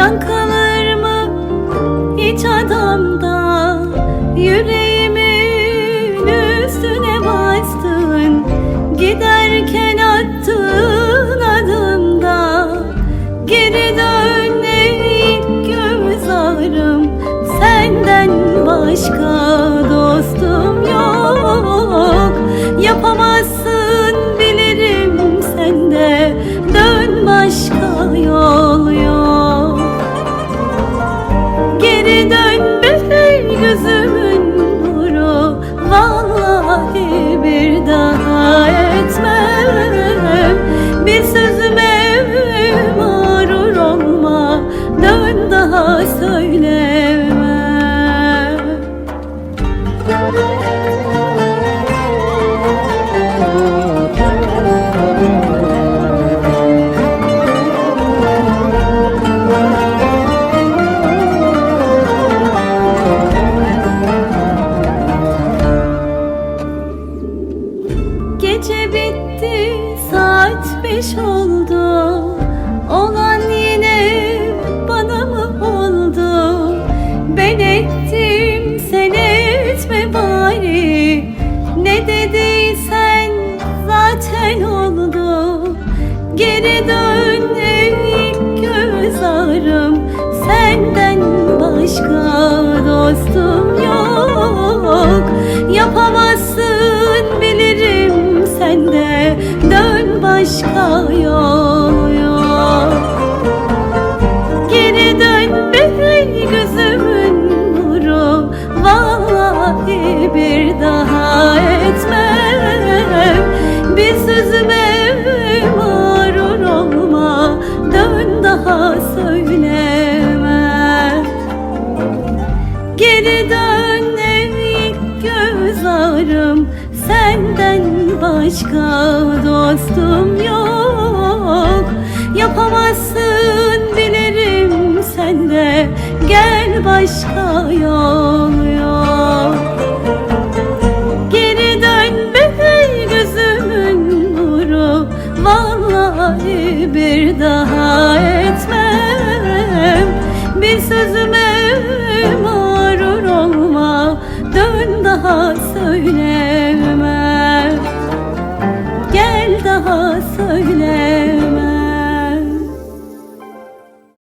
can kalır mı hiç adamda? Yüreğimin üstüne bastın Giderken attın adımda. Geri dön ey göz Senden başka Gece bitti saat beş oldu. Olan yine bana mı oldu? Ben ettim sen etme bari. Ne dediysen zaten oldu. Geri dön ey göz ağrım Senden başka dostum yok. Yapamazsın söyleme Geri dön ey göz Senden başka dostum yok. Yapamazsın bilirim sende Gel başka yol yok. Geri dön be gözümün nuru Vallahi bir daha etmem Ey sözüme mağrur olma. Dön daha söyleme. Gel daha söyle.